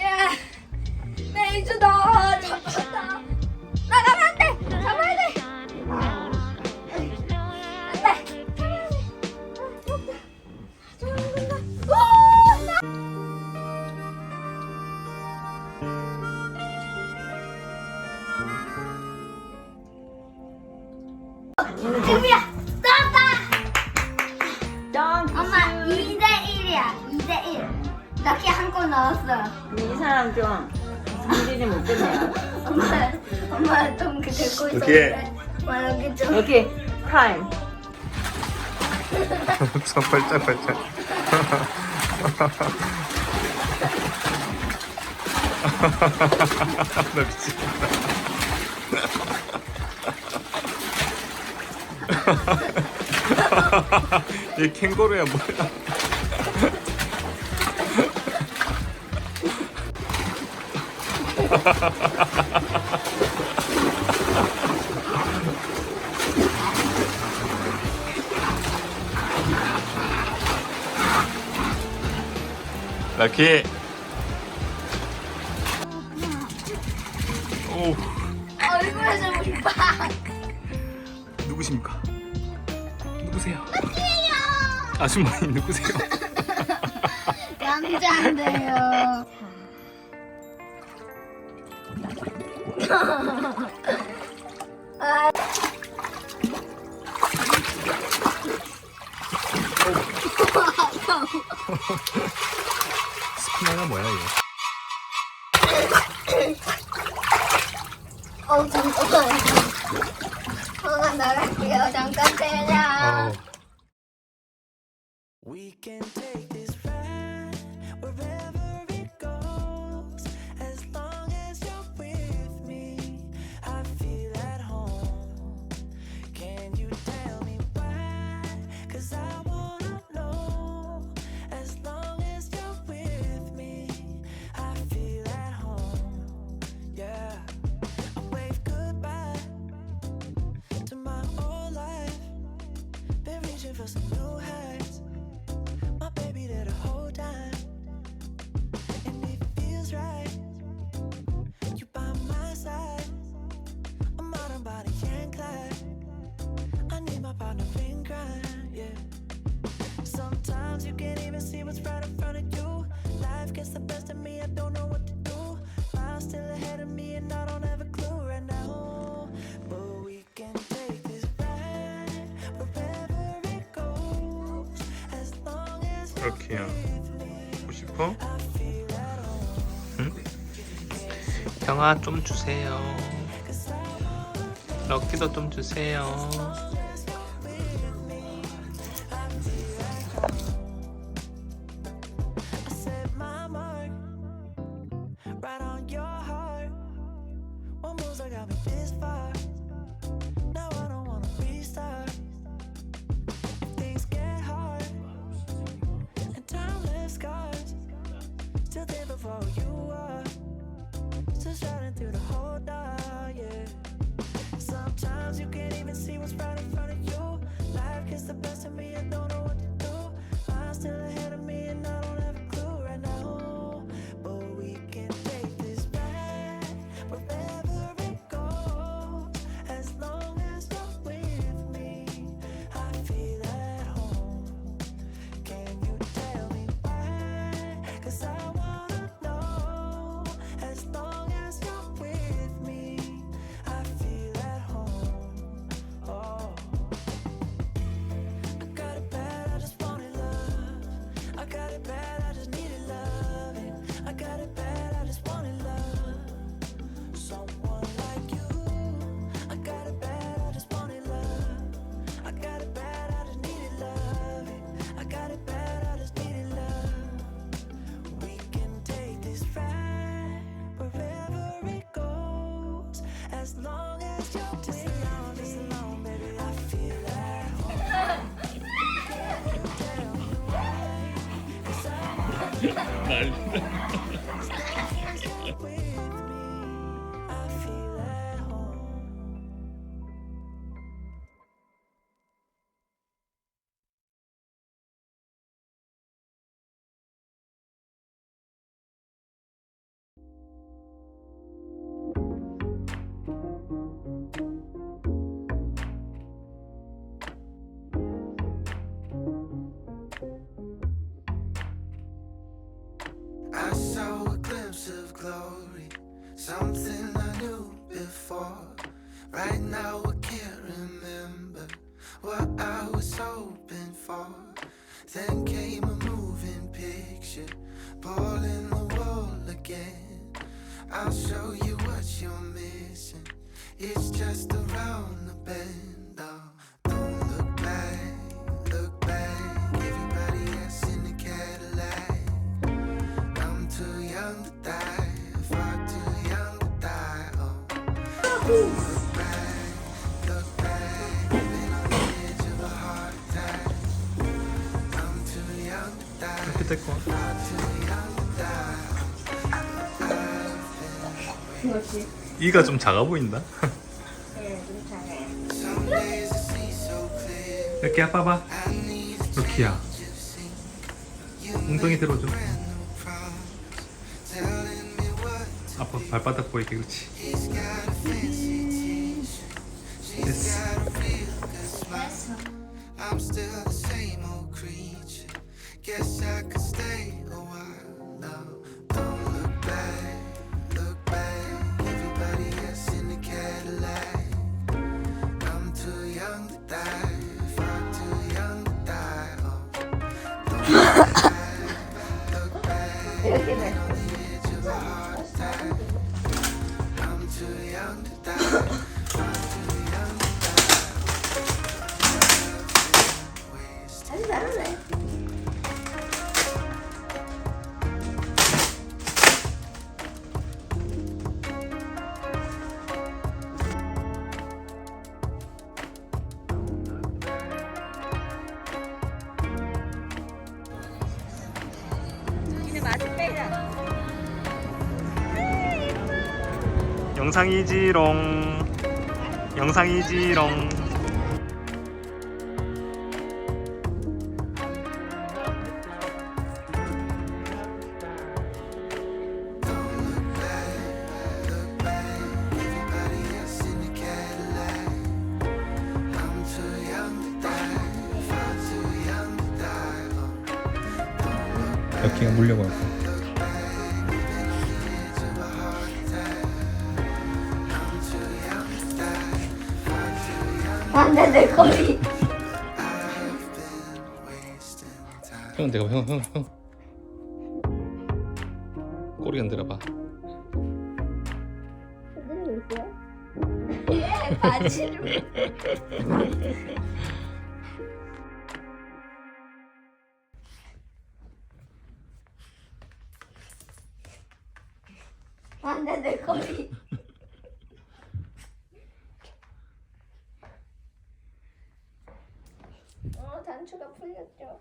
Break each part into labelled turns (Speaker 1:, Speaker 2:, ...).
Speaker 1: 야,
Speaker 2: 메이즈 너 잡았다. 나가면 안 돼. 잡아야 돼. 안 돼. 잡아야 돼. 잡아야 된다. 오, 나- 지금이 듣고
Speaker 1: 럭키에.
Speaker 2: 있었는데. 럭키 좀.
Speaker 3: 여기 타임.
Speaker 1: 손 발짝 발짝. 나 미치겠다. 얘 캥거루야 뭐야? 럭키. 오
Speaker 2: 얼굴에 좀 빡.
Speaker 1: 누구십니까? 누구세요? 아줌마님 누구세요?
Speaker 2: 남자인데요. 아,
Speaker 1: 스피너가 뭐야 이거?
Speaker 2: 어 잠깐만. 엄마 나갈게요. 잠깐 때려.
Speaker 1: 어.
Speaker 4: We can take this adiós. Me,
Speaker 1: 보고 싶어?
Speaker 4: Home.
Speaker 1: 형아 좀 주세요. 럭키도 좀 주세요.
Speaker 4: Sometimes you can't even see what's right in front of you. Life gets the best of me, I don't
Speaker 5: Nei. Then came a moving picture, pulling the wall again. I'll show you what you're missing. It's just around the bend. Oh, don't look back, look back. Everybody else in the Cadillac. I'm too young to die, far too young to die. Oh,
Speaker 1: 이가 좀 작아 보인다. 이렇게
Speaker 5: need a
Speaker 1: 루키야. 엉덩이 들어줘. 아빠 발바닥 보이게 그렇지.
Speaker 5: She's
Speaker 1: 됐어.
Speaker 5: To die, far too young to die. Oh,
Speaker 1: 영상이지롱. 영상이지롱.
Speaker 5: Oh,
Speaker 1: 여기가 물려고 할
Speaker 5: edge
Speaker 2: 안돼 내 거리.
Speaker 1: 형 내가 형 형 형. 꼬리 흔들어봐.
Speaker 2: 바지를. 안돼 내 거리. 단추가 풀렸죠.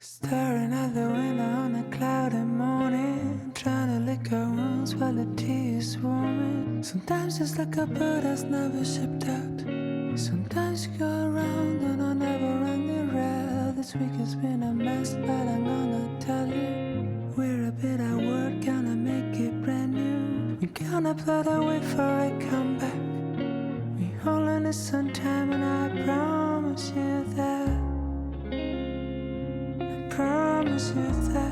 Speaker 4: Staring out the window on a cloudy morning, trying to lick her wounds while the tea is swarming. Sometimes it's like a bird that's never shipped out. 写在。